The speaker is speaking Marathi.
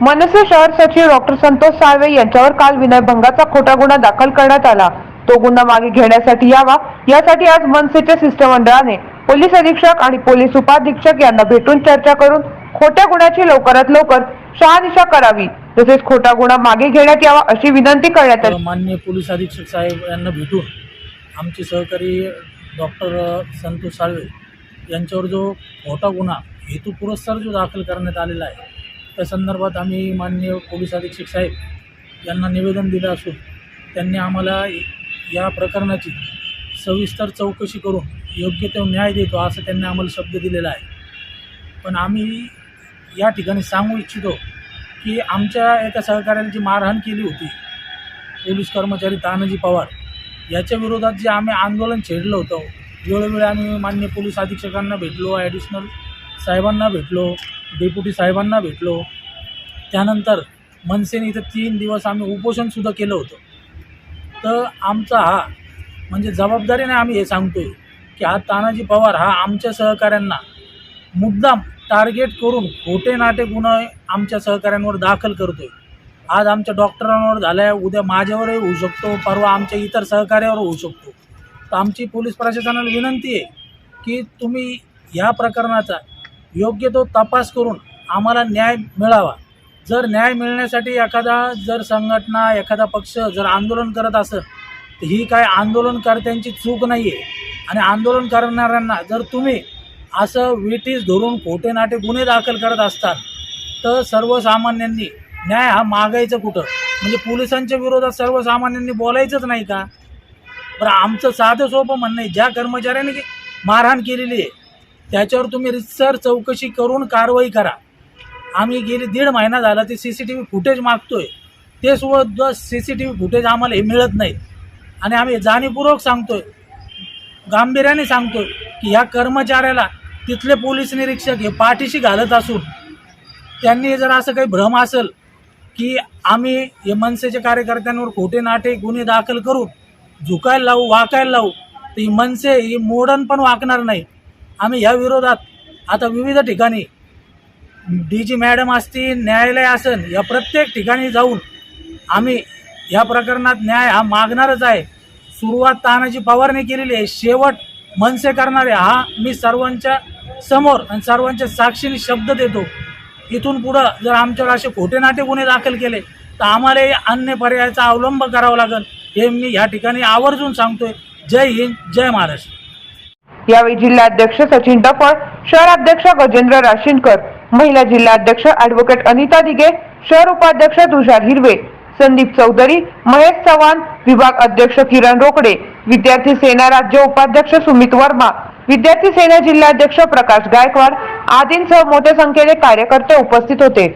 मनसे शहर सचिव डॉक्टर संतोष साळवे यांच्यावर काल विनयभंगाचा खोटा गुन्हा दाखल करण्यात आला. तो गुन्हा मागे घेण्यासाठी यावा यासाठी आज मनसेच्या शिष्टमंडळाने पोलीस अधीक्षक आणि पोलीस उपाधीक्षक यांना भेटून चर्चा करून खोट्या गुन्ह्याची लवकरात लवकर शहानिशा करावी तसेच खोटा गुन्हा मागे घेण्यात यावा अशी विनंती करण्यात आली. मान्य पोलीस अधीक्षक साहेब यांना भेटून आमचे सहकारी डॉक्टर संतोष साळवे यांच्यावर जो खोटा गुन्हा हेतुपुरस्सर जो दाखल करण्यात आलेला आहे त्या संदर्भात आम्ही माननीय पोलीस अधीक्षक साहेब यांना निवेदन दिलं असून त्यांनी आम्हाला या प्रकरणाची सविस्तर चौकशी करून योग्य तो न्याय देतो असं त्यांनी आम्हाला शब्द दिलेला आहे. पण आम्ही या ठिकाणी सांगू इच्छितो की आमच्या एका सहकार्याला जी मारहाण केली होती पोलीस कर्मचारी तानाजी पवार याच्या विरोधात जे आम्ही आंदोलन छेडलं होतं वेळोवेळी आम्ही मान्य पोलीस अधीक्षकांना भेटलो ॲडिशनल साहेबांना भेटलो डेप्युटी साहेबांना भेटलो. त्यानंतर मनसेने इथं तीन दिवस आम्ही उपोषणसुद्धा केलं होतं. तर आमचा हा म्हणजे जबाबदारीने आम्ही हे सांगतोय की हा तानाजी पवार हा आमच्या सहकाऱ्यांना मुद्दाम टार्गेट करून खोटे नाटे गुन्हे आमच्या सहकाऱ्यांवर दाखल करतोय. आज आमच्या डॉक्टरांवर झाला आहे उद्या माझ्यावरही होऊ शकतो परवा आमच्या इतर सहकार्यावर होऊ शकतो. तर आमची पोलीस प्रशासनाला विनंती आहे की तुम्ही या प्रकरणाचा योग्य तो तपास करून आम्हाला न्याय मिळावा. जर न्याय मिळण्यासाठी एखादा जर संघटना एखादा पक्ष जर आंदोलन करत असेल तर ही काय आंदोलनकर्त्यांची चूक नाही आहे आणि आंदोलन करणाऱ्यांना जर तुम्ही असं विटीस धरून खोटे नाटे गुन्हे दाखल करत असतात तर सर्वसामान्यांनी न्याय हा मागायचं कुठं? म्हणजे पोलिसांच्या विरोधात सर्वसामान्यांनी बोलायचंच नाही का? बरं आमचं साधं सोपं म्हणणं आहे ज्या कर्मचाऱ्यांनी मारहाण केलेली आहे त्याच्यावर तुम्ही रितसर चौकशी करून कारवाई करा. आम्ही गेली दीड महिना झाला ते C C T V footage मागतोय. ते सुद्धा C C T V footage आम्हाला हे मिळत नाही. आणि आम्ही जाणीवपूर्वक सांगतोय गांभीर्याने सांगतोय की ह्या कर्मचाऱ्याला तिथले पोलीस निरीक्षक हे पाठीशी घालत असून त्यांनी जर असं काही भ्रम असेल की आम्ही हे मनसेच्या कार्यकर्त्यांवर खोटे नाटे गुन्हे दाखल करून झुकायला लावू वाकायला लावू तर ही मनसे ही मोडन पण वाकणार नाही. आम्ही ह्या विरोधात आता विविध ठिकाणी डी जी मॅडम असतील न्यायालय असेल या प्रत्येक ठिकाणी जाऊन आम्ही या प्रकरणात न्याय हा मागणारच आहे. सुरुवात तानाजी पवारने केलेली आहे. शेवट मनसे करणारे हा मी सर्वांच्या समोर आणि सर्वांच्या साक्षीने शब्द देतो. इथून पुढं जर आमच्यावर असे खोटे नाटे गुन्हे दाखल केले तर आम्हाला अन्य पर्यायाचा अवलंब करावा लागेल हे मी या ठिकाणी आवर्जून सांगतोय. जय हिंद जय महाराष्ट्र. यावेळी जिल्हाध्यक्ष सचिन डफळ शहराध्यक्ष गजेंद्र राशीनकर महिला जिल्हाध्यक्ष ऍडव्होकेट अनिता दिगे शहर उपाध्यक्ष तुषार हिरवे संदीप चौधरी महेश चव्हाण विभाग अध्यक्ष किरण रोकडे विद्यार्थी सेना राज्य उपाध्यक्ष सुमित वर्मा विद्यार्थी सेना जिल्हाध्यक्ष प्रकाश गायकवाड आदींसह मोठ्या संख्येने कार्यकर्ते उपस्थित होते.